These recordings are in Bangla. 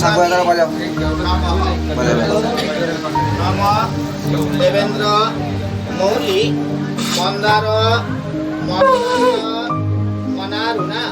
সাঁকো এগারো বাজাও বাজাবে নম দেবেন্দ্র মৌলি মন্দার মনারুণা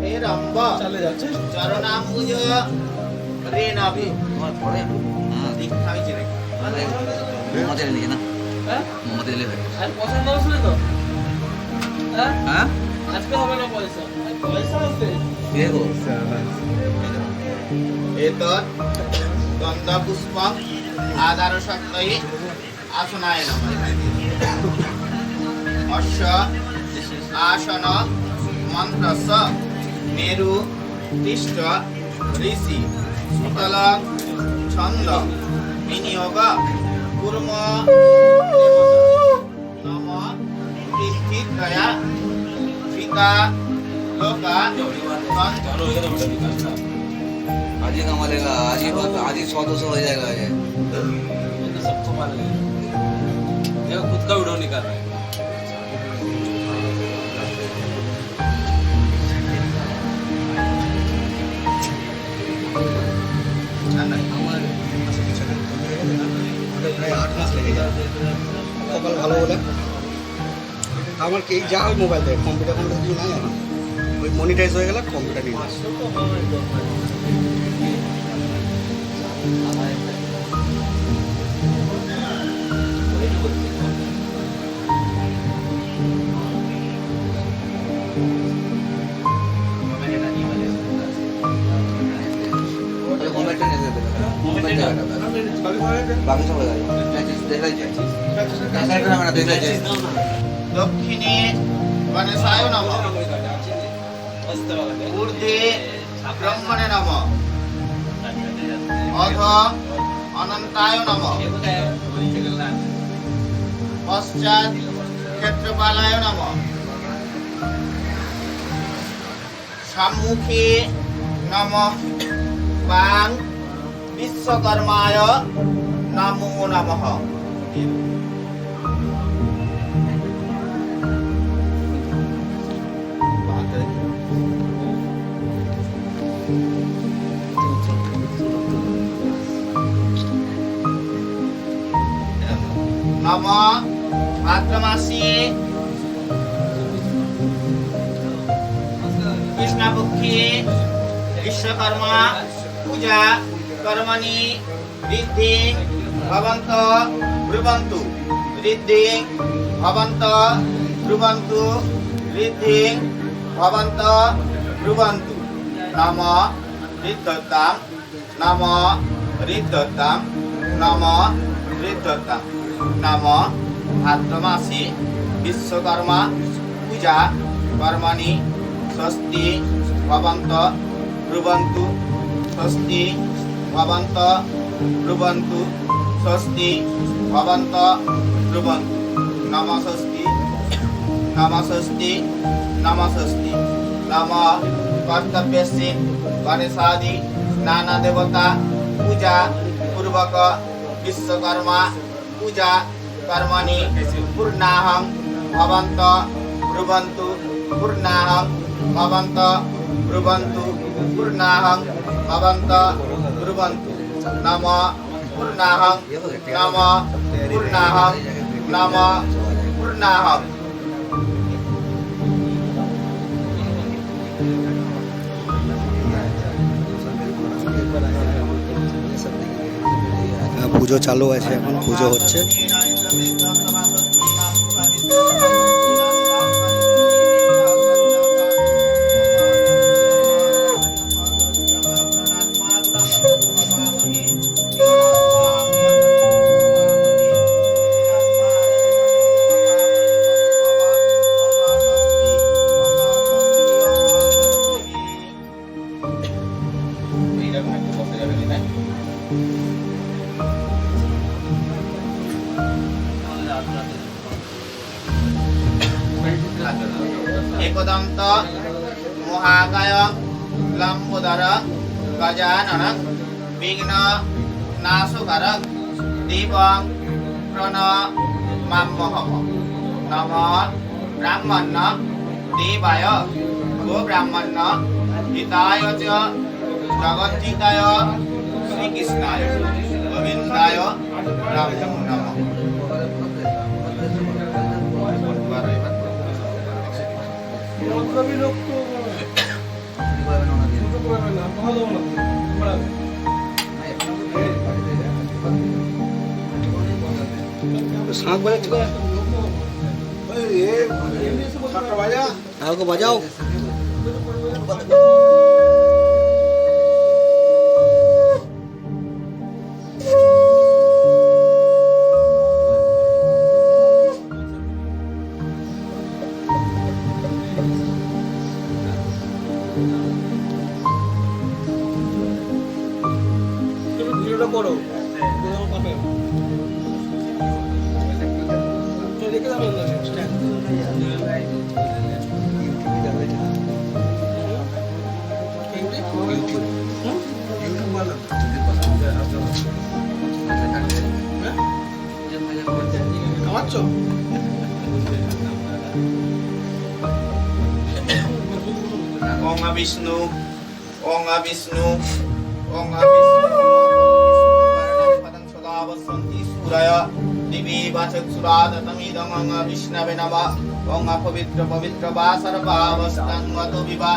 হেরম্ব চরণাম্বুজ হ্যাঁ দীক্ষা হয়েছে রে মোমোতে নিয়ে না হ্যাঁ? আর পছন্দ হচ্ছিল তো? হ্যাঁ? হ্যাঁ? আজকে হবে না পয়সা। আর পয়সা আছে কে গো এতৎ গন্ধপুষ্পম আদার সত্তই আসনায় নমঃ অশ্ব আসন মন্ত্রস মেরু তিষ্ঠ ঋষি সুতল ছন্দ বিনিয়োগ কুর্ম নম পৃথিবীত্রয়া পিতা লোকা आज ही कमा लेगा आज ही बहुत आज ही सौ दो सौ हो जाएगा ये ये तो सबको मालूम है देखो खुद का वीडियो निकाल रहा है প্রায় আট মাস লেগে যায় কপাল ভালো বলে আমার কি যা ওই মোবাইল দেয় কম্পিউটার কম্পিউটার কিছু নাই আমার ওই মনিটাইজ হয়ে গেলে কম্পিউটার নিয়ে বাকি লক্ষ্মী দেখাই মানে সায়ন আমরা। ঊর্ধ্বে ব্রহ্মণে নম। অধ অনন্তায় নম। পশ্চাৎ ক্ষেত্রপালায় নম। সম্মুখে নম। বাং বিশ্বকর্মায় নমো নমঃ। নম ভাদ্র মাসে কৃষ্ণপক্ষে বিশ্বকর্মা পূজা কর্মণি ঋদ্ধি ভবন্ত ব্রুবন্তু ঋদ্ধি ভবন্ত ব্রুবন্তু ঋদ্ধি ভবন্ত ব্রুবন্তু নম ঋদ্ধতাম নম ঋদ্ধতাম নম ঋদ্ধতাম নাম ভাদ্র মাসে বিশ্বকর্মা, পূজা, কর্মাণি, স্বস্তি, ভবন্ত, ব্রুবন্তু, স্বস্তি, ভবন্ত, ব্রুবন্তু, স্বস্তি, ভবন্ত, ব্রুবন্তু। নম স্বস্তি নম স্বস্তি নম স্বস্তি। নম কর্তব্যসি, গণেশাদি, নানা দেবতা, পূজা, পূর্বক, বিশ্বকর্মা পূজা কর্মণি পূর্ণাহং ভবন্ত ব্রুবন্তু, পূর্ণাহং ভবন্ত ব্রুবন্তু, পূর্ণাহং ভবন্ত ব্রুবন্তু। নম পূর্ণাহং নম পূর্ণাহং নম পূর্ণাহং। পুজো চালু আছে এখন পুজো হচ্ছে। একদন্ত মহাকায় লম্বোদর গজানন বিঘ্ন নাশকর দেবং প্রণ মামহ নম ব্রাহ্মণ দেবায় গো ব্রাহ্মণ হিতায় চ জগজ্জিতায় শ্রীকৃষ্ণায় গোবিন্দায় নমো নমঃ শাঁখ বাজাচ্ছিল কাউকে বাজাও খাওয়াচ্ছ ওং বিষ্ণু ওং বিষ্ণু ওং বিষ্ণু সুরায় দিবি বাচক সুরাদতমিদং বিষ্ণবে নমঃ ওং পবিত্র পবিত্র বা সর্বাবস্থাং মত বিবা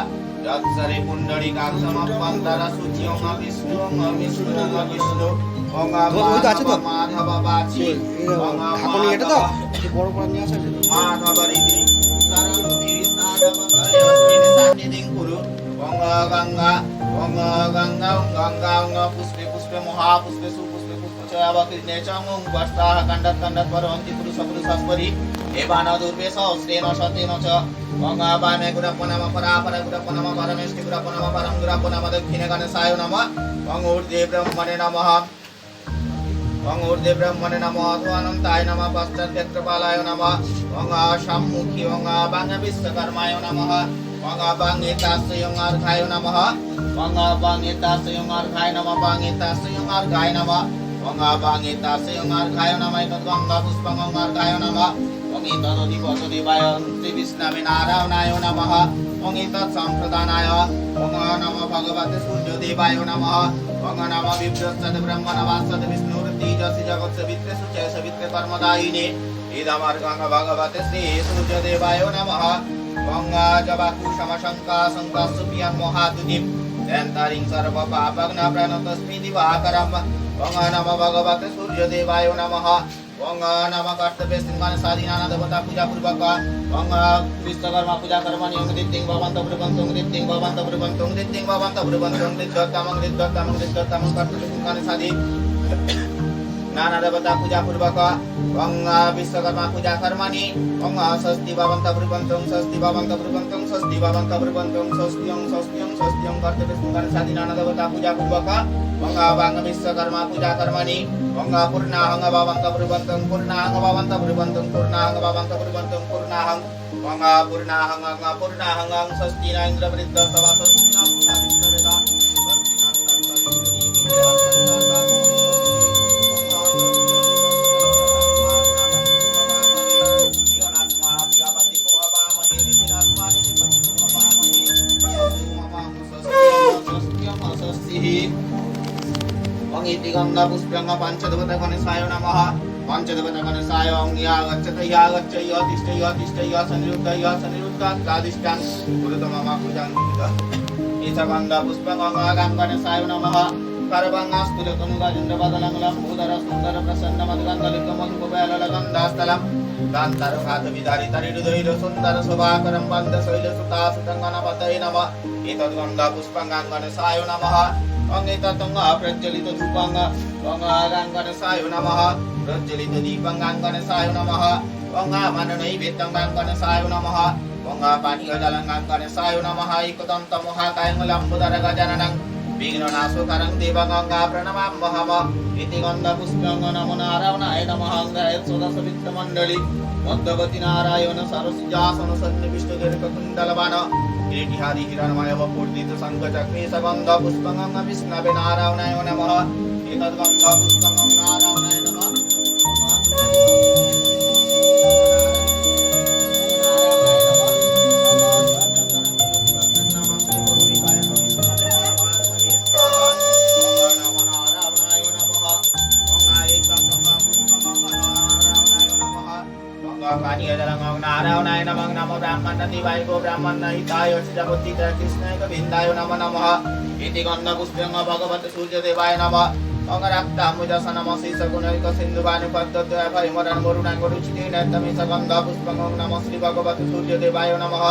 যৎসরে পুণ্ডরিকাক্ষমপন্তরা সূচি ওং বিষ্ণু ওং বিষ্ণু ওং বিষ্ণু। ওই তো আছে তো? ঠাকুর এটা তো বড় করে নিয়ে আসা গঙ্গা গঙ্গা গঙ্গা গঙ্গা গঙ্গা গঙ্গা পুষ্পে পুষ্পে মহাপুষ্পে সুপুষ্পে পুষ্পচয়াবকৃষ্ণে চ মুং বস্তাः খণ্ডত খণ্ডত পরহন্তি পুরুষ পুরুষস্পরি এবান দুর্বে সহস্রেণ শতেন চ গঙ্গা বামে গুরপ্প নম পরাপর গুরপ্প পরমেষ্টি গুরপ্প পরম গুরপ্প দক্ষিণে গণেশায় নম ওং ঊর্ধ্বে ব্রহ্মণে নম অনন্তায় নম পশ্চাৎক্ষেত্রপালায় নম ওং সম্মুখী ওং বাং বিশ্বকর্মায় নম ওং বাং এতাস্যং অর্ঘায় নম ওং বাং এতাস্যং অর্ঘায় নম বাং এতাস্যং অর্ঘায় নম ওং বাং এতাস্যং অর্ঘায় নম গঙ্গা পুষ্পং অর্ঘায় নম ওং তদধিপত দেবায় শ্রী বিষ্ণবে নারায়ণায় নমঃ ওং তৎ तेजसि जगत्सवित्रे सुचय सवित्रे कर्मदायिने इदमर्गं भगवते श्रीसूर्यदेवाय नमः गङ्गाजबाकुशमशङ्का शङ्कासुप्रियं महादुतिं दैन्तारिं सर्वपापग्न प्रणतस्मि दिवाकरं वङ्ग नम भगवते सूर्यदेवाय नमः वङ्ग नम कर्तव्य सिंहान स्वाधीनाना देवता पूजा पूर्वक वङ्ग विश्वकर्मा पूजा कर्म नियम दित्तिं भवन्त ब्रुवन्तं दित्तिं भवन्त ब्रुवन्तं दित्तिं भवन्त ब्रुवन्तं दित्त्वतामं दित्त्वतामं दित्त्वतामं कर्तव्य सिंहान स्वाधीन নানা দেবতা পূজা পূর্বক ওং বিশ্বকর্মা পূজা কর্মণি ওং ষষ্ঠী ভবন্ত ব্রুবন্তং ষষ্ঠী ভবন্ত ব্রুবন্তং ষষ্ঠী ভবন্ত ব্রুবন্তং ষষ্ঠ্যং ষষ্ঠ্যং ষষ্ঠ্যং কর্তব্য সিংহান স্বাধী নানা দেবতা পূজা পূর্বক ওং বাং বিশ্বকর্মা পূজা কর্মণি ওং পূর্ণাহং ভবন্ত ব্রুবন্তং পূর্ণাহং ভবন্ত ব্রুবন্তং পূর্ণাহং ভবন্ত ব্রুবন্তং পূর্ণাহং ওং পূর্ণাহং ওং পূর্ণাহং ওং panchadevata ganesayo ang ya gacchata ya gaccha ya tishta ya tishta ya sanirutta ya sanirutta tadishtan gurutama pujang kita isa ganga puspyanga ganganesayo namaha karvanga stule kanuga junda badalang lam budara sundara prasanna madganda likam kubela laganda stalam Dantar kata bidari tari dudoido sundara subakaram banda soila suta sutangana patai nama Ito ganda puspang gangana sayo namaha Ang itatunga prajalita dupanga Ang gangana sayo namaha Prajalita dipang gangana sayo namaha Ang mananay bitang gangana sayo namaha Ang paniga dalang gangana sayo namaha Ikutam tamuha kayang lambudara gajananang বিঘ্ন নাশকারং দেবাঙ্গা প্রণমাম মহামা ইতি গন্ধ পুষ্পাঙ্গ নমো নারায়ণায় নমঃ অঙ্গায় সদস্য বিত্ত মণ্ডলী মধ্যবতী নারায়ণ সরসিজাসন সন্নিবিষ্ট দীর্ঘকুণ্ডলবান কিরীটিহাদি হিরণময় বপূর্দিত শঙ্খচক্রে সগন্ধ পুষ্পাঙ্গং বিষ্ণবে নারায়ণায় নমঃ এতদ্গন্ধ ब्राह्मण हिताय प्रजापति कृष्णाय गोविन्दाय नमो नमः इति गन्धपुष्पं भगवते सूर्यदेवाय नमः अङ्गराक्ताम्बुजस नमः श्रीसगुणैक सिन्धुवानि पद्मद्वय परिमरन् वरुणां गुरुचितेन तमिष गन्धपुष्पं नमः श्री भगवते सूर्यदेवाय नमः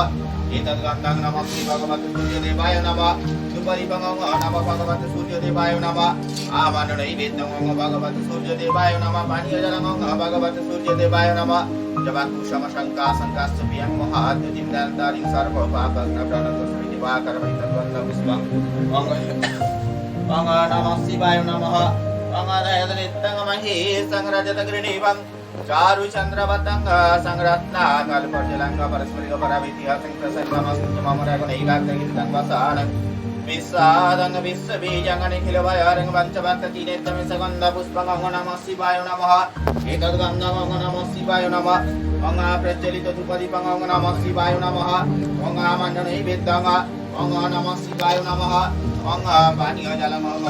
एतद्गन्धं नमः श्री भगवते सूर्यदेवाय नमः सुपरिपङ्गं नमः भगवते सूर्यदेवाय नमः आमाननैवेद्यं भगवते सूर्यदेवाय नमः पानीयजलं भगवते सूर्यदेवाय नमः जवाकुशम शङ्का शङ्कास्तुभ्यं महाद्युतिं दन्तारिं सर्वपापग्नप्रणतस्मितिवाकरमैतद्वन्दपुष्पम् अङ्ग नमः शिवाय नमः अङ्गदयतनित्यङ्गमहे संरजतगृणीवं चारुचन्द्रवतङ्ग संरत्ना విశ్వాదంగ విశ్వ బీజంగ నిఖిల వయరంగ పంచభక్త తీరేత్తమ సగంధ పుష్పంగ నమ శివాయ నమ ఏతద్గంధంగ నమ శివాయ నమ గంగా ప్రచలిత ధూపదీపంగ నమ శివాయ నమ గంగా మండన వేద్దంగ గంగ నమ శివాయ నమ గంగా పానీయ జలమంగ